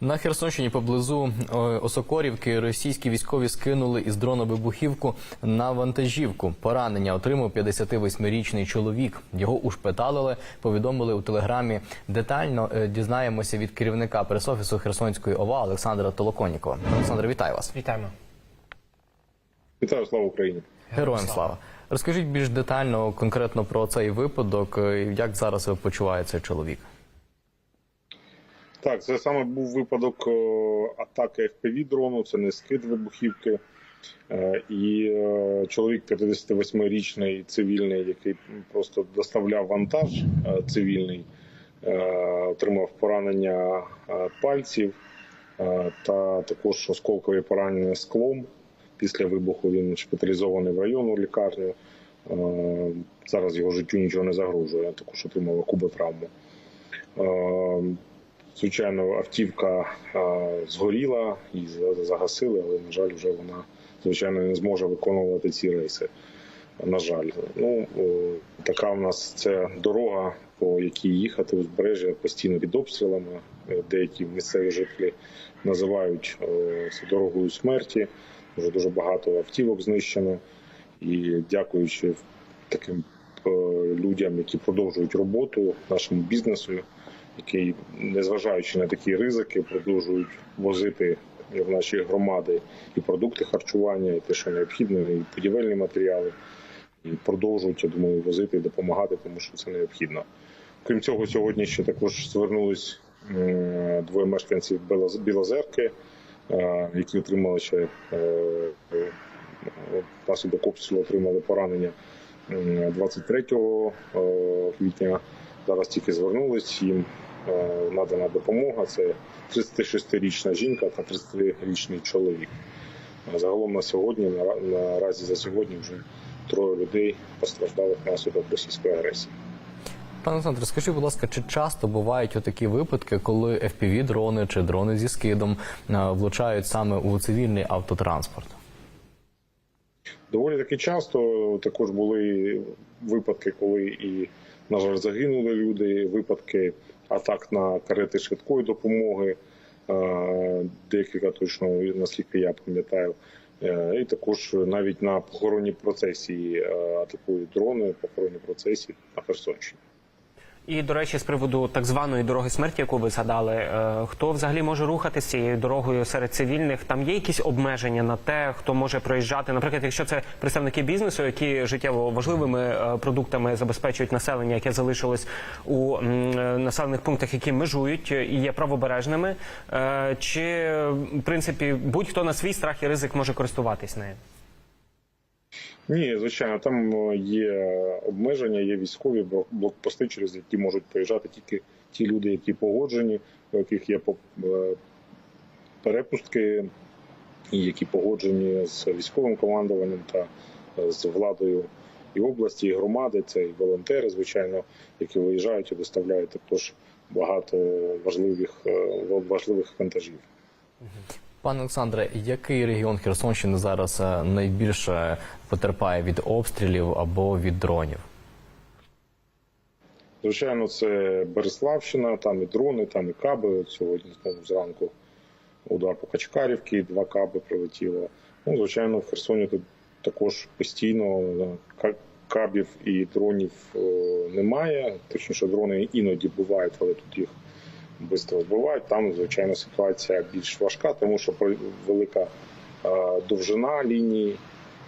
На Херсонщині поблизу е, Осокорівки російські військові скинули із дрона вибухівку на вантажівку. Поранення отримав 58-річний чоловік. Його ушпиталили, повідомили у телеграмі. Детально е, дізнаємося від керівника пресофісу Херсонської ОВА Олександра Толоконікова. Олександр, вітаю вас. Вітаємо. Вітаю, слава Україні. Героям слава. Розкажіть більш детально, конкретно про цей випадок. е, Як зараз почуває цей чоловік? Так, це саме був випадок е, атаки FPV дрону, це не скид вибухівки. Е, І е, чоловік 58-річний цивільний, який просто доставляв вантаж цивільний, отримав поранення пальців та також осколкові поранення склом. Після вибуху він шпиталізований в районну лікарню. Зараз його життю нічого не загрожує. Також отримав куботравму. Е, Звичайно, автівка згоріла і за- загасили, але на жаль, вже вона звичайно не зможе виконувати ці рейси. На жаль, ну така в нас це дорога, по якій їхати узбережжя постійно під обстрілами. Деякі місцеві жителі називають це дорогою смерті. Вже дуже багато автівок знищено. І дякуючи таким людям, які продовжують роботу нашому бізнесу, який, незважаючи на такі ризики, продовжують возити в наші громади і продукти харчування, і те, що необхідно, і будівельні матеріали, і продовжують, я думаю, возити і допомагати, тому що це необхідно. Крім цього, сьогодні ще також звернулись двоє мешканців Білоз- Білозерки, які отримали ще е, е, внаслідок обстрілу отримали поранення м, 23 е, квітня. Зараз тільки звернулись, їм надана допомога. Це 36-річна жінка та 33-річний чоловік. Е, Загалом на сьогодні, наразі за сьогодні, вже троє людей постраждали внаслідок російської агресії. Пане Олександре, скажіть, будь ласка, чи часто бувають отакі випадки, коли fpv дрони чи дрони зі скидом е, влучають саме у цивільний автотранспорт? Доволі таки часто також були випадки, коли і, на жаль, загинули люди, випадки атак на карети швидкої допомоги, е, декілька точно, наскільки я пам'ятаю. Е, І також навіть на похоронній процесії е, атакують дрони, похоронні процесії на Херсонщині. І до речі, з приводу так званої дороги смерті, яку ви згадали, е, хто взагалі може рухатися цією дорогою серед цивільних? Там є якісь обмеження на те, хто може проїжджати. Наприклад, якщо це представники бізнесу, які життєво важливими е, продуктами забезпечують населення, яке залишилось у е, населених пунктах, які межують і є правобережними, чи в принципі будь-хто на свій страх і ризик може користуватись нею? Ні, звичайно, там е, є обмеження, є військові блокпости, через які можуть проїжджати тільки ті люди, які погоджені, у яких є е, перепустки, які погоджені з військовим командуванням та е, з владою і області, і громади. Це і волонтери, звичайно, які виїжджають і доставляють також багато важливих важливих вантажів. Пане Олександре, який регіон Херсонщини зараз е, найбільше потерпає від обстрілів або від дронів? Звичайно, це Береславщина, там і дрони, там і каби. От сьогодні зранку удар по Качкарівці, два каби прилетіло. Ну, звичайно, в Херсоні тут також постійно е, кабів і дронів е, немає. Точніше, дрони іноді бувають, але тут їх швидко вбивають. Там, звичайно, ситуація більш важка, тому що велика е, довжина лінії,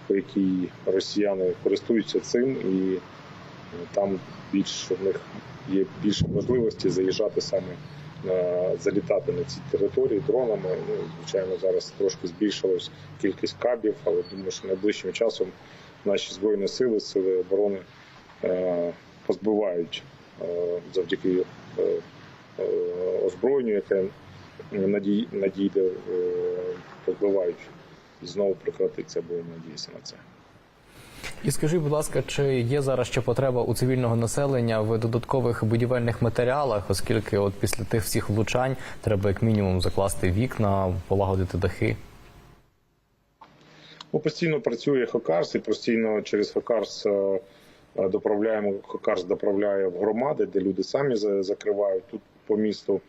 по якій росіяни користуються цим і там більш в них є більше можливості заїжджати саме е, залітати на ці території дронами. Ну, звичайно, зараз трошки збільшилась кількість кабів, але думаю, що найближчим часом наші збройні сили, сили оборони е, позбивають е, завдяки е, е, яке надій- надійде, е, і знову прекратиться, будемо надіятися на це. І скажіть, будь ласка, чи є зараз ще потреба у цивільного населення в додаткових будівельних матеріалах, оскільки от після тих всіх влучань треба як мінімум закласти вікна, полагодити дахи? Ну, постійно працює Хокарс і постійно через Хокарс е, доправляємо. Хокарс доправляє в громади, де люди самі закривають тут по місту.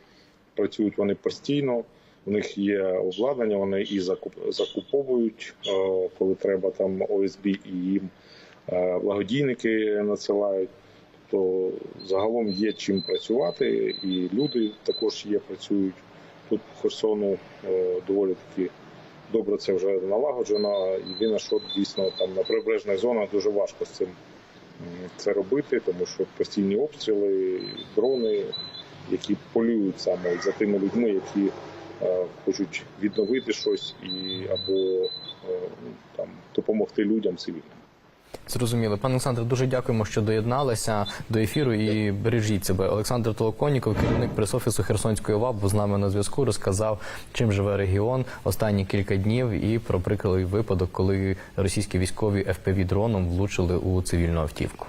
працюють вони постійно. У них є обладнання, вони і закуп, закуповують, е, коли треба там ОСБ, і їм е, благодійники надсилають. То загалом є чим працювати, і люди також є, працюють тут по Херсону е, доволі таки добре це вже налагоджено. Єдине, що дійсно там на прибережних зонах дуже важко з цим це робити, тому що постійні обстріли, дрони, які полюють саме за тими людьми, які е, хочуть відновити щось і або е, там допомогти людям цивільним. Зрозуміло. Пане Олександре, дуже дякуємо, що доєдналися до ефіру і бережіть себе. Олександр Толоконніков, керівник прес-офісу Херсонської ОВА, з нами на зв'язку. Розказав, чим живе регіон останні кілька днів і про прикрий випадок, коли російські військові ФПВ дроном влучили у цивільну автівку.